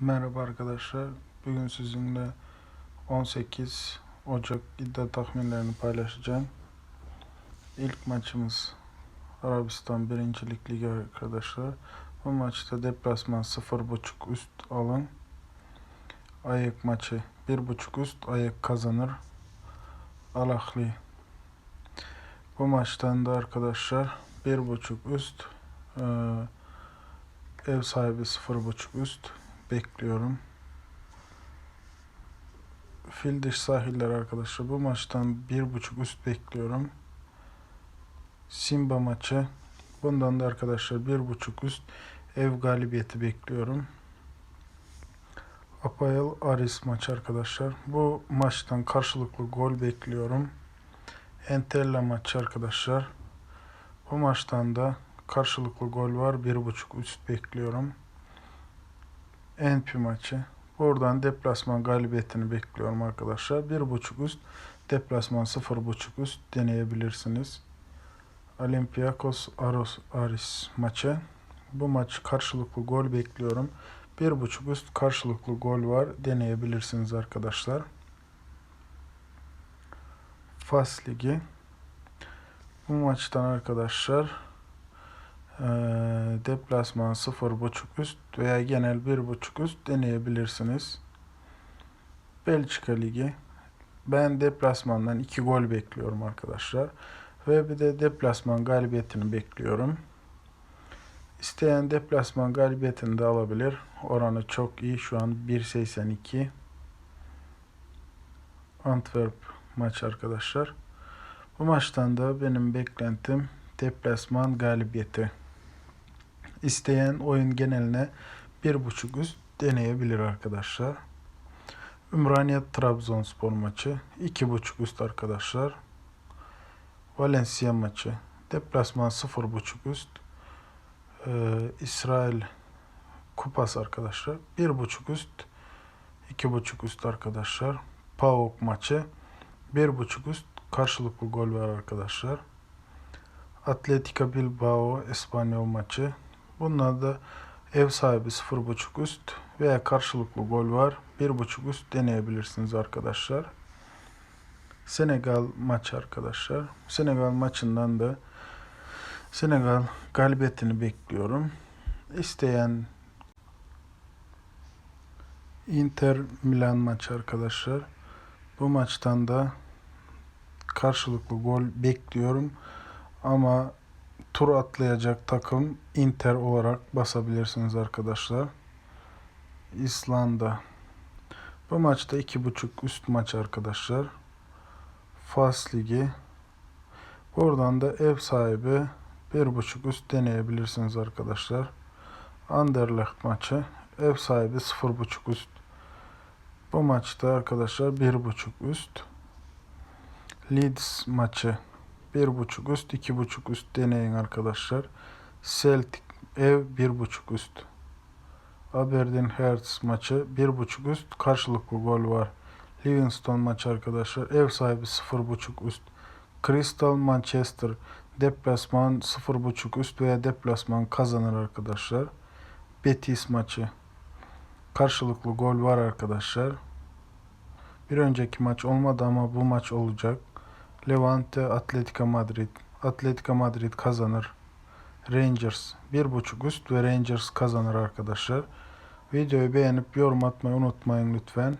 Merhaba arkadaşlar. Bugün sizinle 18 Ocak iddia tahminlerini paylaşacağım. İlk maçımız Arabistan 1. Lig Ligi arkadaşlar. Bu maçta deplasman 0.5 üst alın. Ayak maçı 1.5 üst ayak kazanır. Alahli. Bu maçtan da arkadaşlar 1.5 üst ev sahibi 0.5 üst bekliyorum. Fil dış sahiller arkadaşlar. Bu maçtan bir buçuk üst bekliyorum. Simba maçı. Bundan da arkadaşlar bir buçuk üst ev galibiyeti bekliyorum. Apayel Aris maçı arkadaşlar. Bu maçtan karşılıklı gol bekliyorum. Entella maçı arkadaşlar. Bu maçtan da karşılıklı gol var. Bir buçuk üst bekliyorum. Enpi maçı. Buradan deplasman galibiyetini bekliyorum arkadaşlar. Bir buçuk üst, deplasman sıfır buçuk üst deneyebilirsiniz. Olympiakos Aros Aris maçı. Bu maç karşılıklı gol bekliyorum. Bir buçuk üst karşılıklı gol var deneyebilirsiniz arkadaşlar. Fas Ligi. Bu maçtan arkadaşlar deplasman 0.5 üst veya genel 1.5 üst deneyebilirsiniz. Belçika Ligi. Ben deplasmandan 2 gol bekliyorum arkadaşlar. Ve bir de deplasman galibiyetini bekliyorum. İsteyen deplasman galibiyetini de alabilir. Oranı çok iyi. Şu an 1.82. Antwerp maç arkadaşlar. Bu maçtan da benim beklentim deplasman galibiyeti. İsteyen oyun geneline bir buçuk üst deneyebilir arkadaşlar. Ümraniyet Trabzonspor maçı iki buçuk üst arkadaşlar. Valencia maçı deplasman sıfır buçuk üst. Ee, İsrail Kupası arkadaşlar bir buçuk üst iki buçuk üst arkadaşlar. PAOK maçı bir buçuk üst karşılıklı gol var arkadaşlar. Atletico Bilbao Espanyol maçı. Bunlar da ev sahibi 0.5 üst veya karşılıklı gol var. 1.5 üst deneyebilirsiniz arkadaşlar. Senegal maçı arkadaşlar. Senegal maçından da Senegal galibiyetini bekliyorum. İsteyen Inter Milan maçı arkadaşlar. Bu maçtan da karşılıklı gol bekliyorum. Ama tur atlayacak takım Inter olarak basabilirsiniz arkadaşlar. İslanda. Bu maçta 2.5 üst maç arkadaşlar. Fas Ligi. Buradan da ev sahibi 1.5 üst deneyebilirsiniz arkadaşlar. Anderlecht maçı. Ev sahibi 0.5 üst. Bu maçta arkadaşlar 1.5 üst. Leeds maçı. 1.5 üst, 2.5 üst deneyin arkadaşlar. Celtic ev 1.5 üst. Aberdeen Hearts maçı 1.5 üst karşılıklı gol var. Livingston maçı arkadaşlar ev sahibi 0.5 üst. Crystal Manchester deplasman 0.5 üst veya deplasman kazanır arkadaşlar. Betis maçı karşılıklı gol var arkadaşlar. Bir önceki maç olmadı ama bu maç olacak. Levante Atletico Madrid. Atletico Madrid kazanır. Rangers 1.5 üst ve Rangers kazanır arkadaşlar. Videoyu beğenip yorum atmayı unutmayın lütfen.